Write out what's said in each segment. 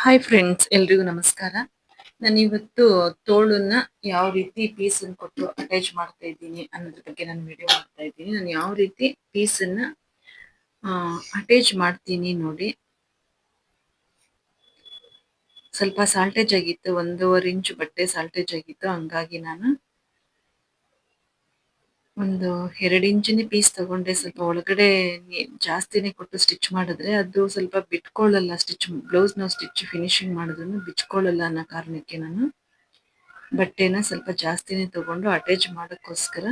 Hi friends ಎಲ್ರಿಗೂ ನಮಸ್ಕಾರ. ನಾನು ಇವತ್ತು ತೋಳನ್ನ ಯಾವ ರೀತಿ ಪೀಸ್ ಅನ್ನು ಕೊಟ್ಟು ಅಟ್ಯಾಚ್ ಮಾಡ್ತಾ ಇದ್ದೀನಿ ಅನ್ನೋದ್ರ ಬಗ್ಗೆ ನಾನು ವಿಡಿಯೋ ಮಾಡ್ತಾ ಇದ್ದೀನಿ. ನಾನು ಯಾವ ರೀತಿ ಪೀಸ್ ಅನ್ನ ಅಟ್ಯಾಚ್ ಮಾಡ್ತೀನಿ ನೋಡಿ. ಸ್ವಲ್ಪ ಸಾಲ್ಟೇಜ್ ಆಗಿತ್ತು, ಒಂದೂವರೆ ಇಂಚು ಬಟ್ಟೆ ಸಾಲ್ಟೇಜ್ ಆಗಿತ್ತು. ಹಂಗಾಗಿ ನಾನು ಒಂದು ಎರಡು ಇಂಚಿನ ಪೀಸ್ ತಗೊಂಡ್ರೆ ಸ್ವಲ್ಪ ಒಳಗಡೆ ಜಾಸ್ತಿನೇ ಕೊಟ್ಟು ಸ್ಟಿಚ್ ಮಾಡಿದ್ರೆ ಅದು ಸ್ವಲ್ಪ ಬಿಟ್ಕೊಳ್ಳಲ್ಲ. ಸ್ಟಿಚ್ ಬ್ಲೌಸ್ ನಾವು ಸ್ಟಿಚ್ ಫಿನಿಶಿಂಗ್ ಮಾಡಿದ್ರು ಬಿಚ್ಕೊಳ್ಳಲ್ಲ ಅನ್ನೋ ಕಾರಣಕ್ಕೆ ನಾನು ಬಟ್ಟೆನ ಸ್ವಲ್ಪ ಜಾಸ್ತಿನೇ ತಗೊಂಡು ಅಟ್ಯಾಚ್ ಮಾಡೋಕ್ಕೋಸ್ಕರ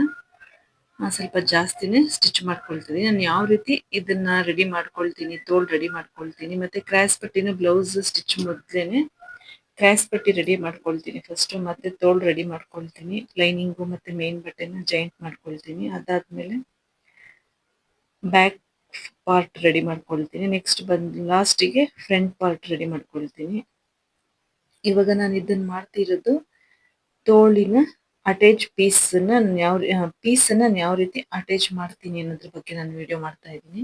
ಸ್ವಲ್ಪ ಜಾಸ್ತಿನೇ ಸ್ಟಿಚ್ ಮಾಡ್ಕೊಳ್ತೀನಿ. ನಾನು ಯಾವ ರೀತಿ ಇದನ್ನ ರೆಡಿ ಮಾಡ್ಕೊಳ್ತೀನಿ, ತೋಲ್ ರೆಡಿ ಮಾಡ್ಕೊಳ್ತೀನಿ. ಮತ್ತೆ ಕ್ರಾಸ್ ಪಟ್ಟಿನ ಬ್ಲೌಸ್ ಸ್ಟಿಚ್ ಮೊದ್ಲೇನೆ ಕ್ರಾಸ್ ಪಟ್ಟಿ ರೆಡಿ ಮಾಡ್ಕೊಳ್ತೀನಿ. ಫಸ್ಟ್ ಮತ್ತೆ ತೋಳು ರೆಡಿ ಮಾಡ್ಕೊಳ್ತೀನಿ. ಲೈನಿಂಗು ಮತ್ತೆ ಮೇನ್ ಬಟ್ಟೆನ ಜಾಯಿಂಟ್ ಮಾಡ್ಕೊಳ್ತೀನಿ. ಅದಾದ್ಮೇಲೆ ಬ್ಯಾಕ್ ಪಾರ್ಟ್ ರೆಡಿ ಮಾಡ್ಕೊಳ್ತೀನಿ. ನೆಕ್ಸ್ಟ್ ಬಂದು ಲಾಸ್ಟಿಗೆ ಫ್ರಂಟ್ ಪಾರ್ಟ್ ರೆಡಿ ಮಾಡ್ಕೊಳ್ತೀನಿ. ಇವಾಗ ನಾನು ಇದನ್ನ ಮಾಡ್ತಿರೋದು ತೋಳಿನ ಅಟ್ಯಾಚ್ ಪೀಸ್ ನಾನು ಯಾವ ಪೀಸ್ ನಾನು ಯಾವ ರೀತಿ ಅಟ್ಯಾಚ್ ಮಾಡ್ತೀನಿ ಅನ್ನೋದ್ರ ಬಗ್ಗೆ ನಾನು ವಿಡಿಯೋ ಮಾಡ್ತಾ ಇದ್ದೀನಿ.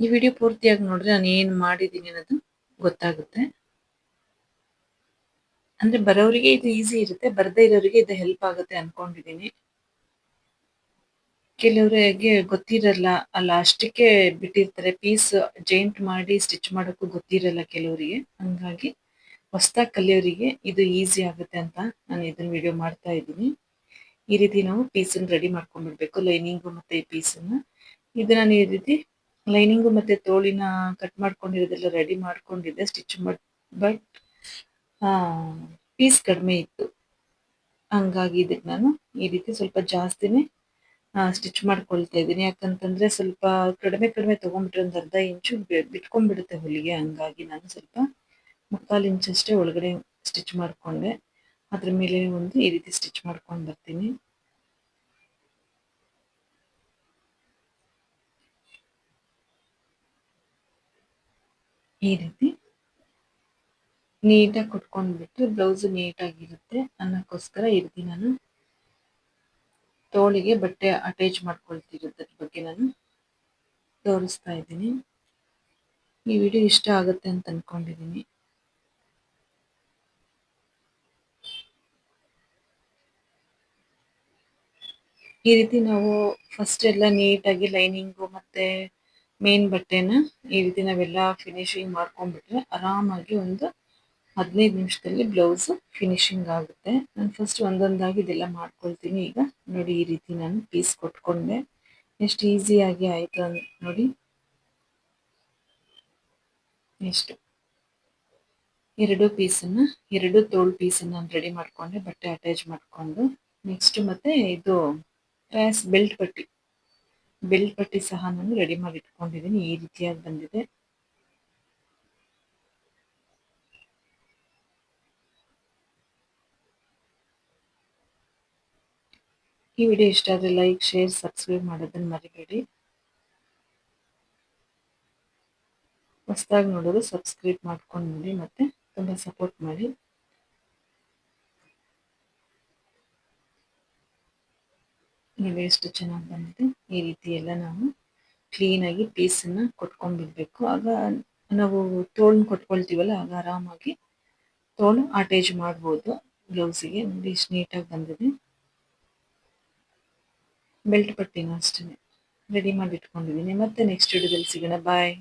ಈ ವಿಡಿಯೋ ಪೂರ್ತಿಯಾಗಿ ನೋಡಿದ್ರೆ ನಾನು ಏನು ಮಾಡಿದ್ದೀನಿ ಅನ್ನೋದು ಗೊತ್ತಾಗುತ್ತೆ. ಅಂದ್ರೆ ಬರೋರಿಗೆ ಇದು ಈಸಿ ಇರುತ್ತೆ, ಬರದೇ ಇರೋರಿಗೆ ಇದು ಹೆಲ್ಪ್ ಆಗುತ್ತೆ ಅನ್ಕೊಂಡಿದೀನಿ. ಕೆಲವರಿಗೆ ಗೊತ್ತಿರಲ್ಲ ಅಲ್ಲ ಅಷ್ಟಕ್ಕೆ ಬಿಟ್ಟಿರ್ತಾರೆ ಪೀಸ್ ಜೈಂಟ್ ಮಾಡಿ ಸ್ಟಿಚ್ ಮಾಡೋಕ್ಕೂ ಗೊತ್ತಿರಲ್ಲ ಕೆಲವರಿಗೆ. ಹಂಗಾಗಿ ಹೊಸದಾಗಿ ಕಲಿಯೋರಿಗೆ ಇದು ಈಸಿ ಆಗುತ್ತೆ ಅಂತ ನಾನು ಇದನ್ನ ವಿಡಿಯೋ ಮಾಡ್ತಾ ಇದ್ದೀನಿ. ಈ ರೀತಿ ನಾವು ಪೀಸನ್ನು ರೆಡಿ ಮಾಡ್ಕೊಂಡ್ಬಿಡ್ಬೇಕು ಲೈನಿಂಗು ಮತ್ತೆ ಈ ಪೀಸನ್ನು ಇದು ನಾನು ಈ ರೀತಿ ಲೈನಿಂಗು ಮತ್ತೆ ತೋಳಿನ ಕಟ್ ಮಾಡ್ಕೊಂಡಿರೋದೆಲ್ಲ ರೆಡಿ ಮಾಡ್ಕೊಂಡಿದ್ದೆ ಸ್ಟಿಚ್ ಮಾಡಿ ಬಟ್ ಪೀಸ್ ಕಡಿಮೆ ಇತ್ತು. ಹಂಗಾಗಿ ಇದಕ್ಕೆ ನಾನು ಈ ರೀತಿ ಸ್ವಲ್ಪ ಜಾಸ್ತಿನೇ ಸ್ಟಿಚ್ ಮಾಡ್ಕೊಳ್ತಾ ಇದ್ದೀನಿ. ಯಾಕಂತಂದ್ರೆ ಸ್ವಲ್ಪ ಕಡಿಮೆ ಕಡಿಮೆ ತೊಗೊಂಡ್ಬಿಟ್ರೆ ಒಂದು ಅರ್ಧ ಇಂಚು ಬಿಟ್ಕೊಂಡ್ಬಿಡುತ್ತೆ ಹೊಲಿಗೆ. ಹಂಗಾಗಿ ನಾನು ಸ್ವಲ್ಪ ಮುಕ್ಕಾಲು ಇಂಚಷ್ಟೇ ಒಳಗಡೆ ಸ್ಟಿಚ್ ಮಾಡಿಕೊಂಡೆ. ಅದ್ರ ಮೇಲೆ ಒಂದು ಈ ರೀತಿ ಸ್ಟಿಚ್ ಮಾಡ್ಕೊಂಡು ಬರ್ತೀನಿ. ಈ ರೀತಿ ನೀಟಾಗಿ ಕುಟ್ಕೊಂಡ್ಬಿಟ್ಟು ಬ್ಲೌಸ್ ನೀಟಾಗಿರುತ್ತೆ. ಅನ್ನೋಕ್ಕೋಸ್ಕರ ಈ ರೀತಿ ನಾನು ತೋಳಿಗೆ ಬಟ್ಟೆ ಅಟ್ಯಾಚ್ ಮಾಡ್ಕೊಳ್ತಿರೋದ್ರ ಬಗ್ಗೆ ನಾನು ತೋರಿಸ್ತಾ ಇದ್ದೀನಿ. ಈ ವಿಡಿಯೋ ಇಷ್ಟ ಆಗುತ್ತೆ ಅಂತ ಅಂದ್ಕೊಂಡಿದ್ದೀನಿ ಈ ರೀತಿ ನಾವು ಫಸ್ಟ್ ಎಲ್ಲ ನೀಟಾಗಿ ಲೈನಿಂಗು ಮತ್ತೆ ಮೇನ್ ಬಟ್ಟೆನ ಈ ರೀತಿ ನಾವೆಲ್ಲ ಫಿನಿಶಿಂಗ್ ಮಾಡ್ಕೊಂಡ್ಬಿಟ್ರೆ ಆರಾಮಾಗಿ ಒಂದು ಹದಿನೈದು ನಿಮಿಷದಲ್ಲಿ ಬ್ಲೌಸ್ ಫಿನಿಶಿಂಗ್ ಆಗುತ್ತೆ. ನಾನು ಫಸ್ಟ್ ಒಂದೊಂದಾಗಿ ಇದೆಲ್ಲ ಮಾಡ್ಕೊಳ್ತೀನಿ. ಈಗ ನೋಡಿ ಈ ರೀತಿ ನಾನು ಪೀಸ್ ಕೊಟ್ಕೊಂಡೆ. ಎಷ್ಟು ಈಸಿಯಾಗಿ ಆಯ್ತು ನೋಡಿ. ಎಷ್ಟು ಎರಡು ಪೀಸನ್ನು ಎರಡು ತೋಳು ಪೀಸನ್ನು ನಾನು ರೆಡಿ ಮಾಡಿಕೊಂಡೆ. ಬಟ್ಟೆ ಅಟ್ಯಾಚ್ ಮಾಡಿಕೊಂಡು. ನೆಕ್ಸ್ಟ್ ಮತ್ತೆ ಇದು ಕ್ರಾಸ್ ಬೆಲ್ಟ್ ಪಟ್ಟಿ. ಬೆಲ್ಟ್ ಪಟ್ಟಿ ಸಹ ನಾನು ರೆಡಿ ಮಾಡಿ ಇಟ್ಕೊಂಡಿದ್ದೀನಿ. ಈ ರೀತಿಯಾಗಿ ಬಂದಿದೆ. ಈ ವಿಡಿಯೋ ಇಷ್ಟ ಆದರೆ ಲೈಕ್ ಶೇರ್ ಸಬ್ಸ್ಕ್ರೈಬ್ ಮಾಡೋದನ್ನು ಮರಿಬೇಡಿ. ಹೊಸದಾಗಿ ನೋಡೋದು ಸಬ್ಸ್ಕ್ರೈಬ್ ಮಾಡ್ಕೊಂಡು ನೋಡಿ ಮತ್ತೆ ತುಂಬ ಸಪೋರ್ಟ್ ಮಾಡಿ. ನೋಡಿ ಎಷ್ಟು ಚೆನ್ನಾಗಿ ಬಂದಿದೆ ಈ ರೀತಿ ಎಲ್ಲ ನಾವು ಕ್ಲೀನಾಗಿ ಪೀಸನ್ನು ಕೊಟ್ಕೊಂಡ್ಬಿಡ್ಬೇಕು ಆಗ ನಾವು ತೋಳನ್ನ ಕೊಟ್ಕೊಳ್ತೀವಲ್ಲ, ಆಗ ಆರಾಮಾಗಿ ತೋಳು ಅಟ್ಯಾಚ್ ಮಾಡ್ಬೋದು. ಬ್ಲೌಸಿಗೆ ನೋಡಿ ಇಷ್ಟು ನೀಟಾಗಿ ಬಂದಿದೆ. ಬೆಲ್ಟ್ ಪಟ್ಟಿನ ಅಷ್ಟೇ ರೆಡಿ ಮಾಡಿ ಇಟ್ಕೊಂಡಿದ್ದೀನಿ ಮತ್ತೆ ನೆಕ್ಸ್ಟ್ ವಿಡಿಯೋದಲ್ಲಿ ಸಿಗೋಣ. ಬಾಯ್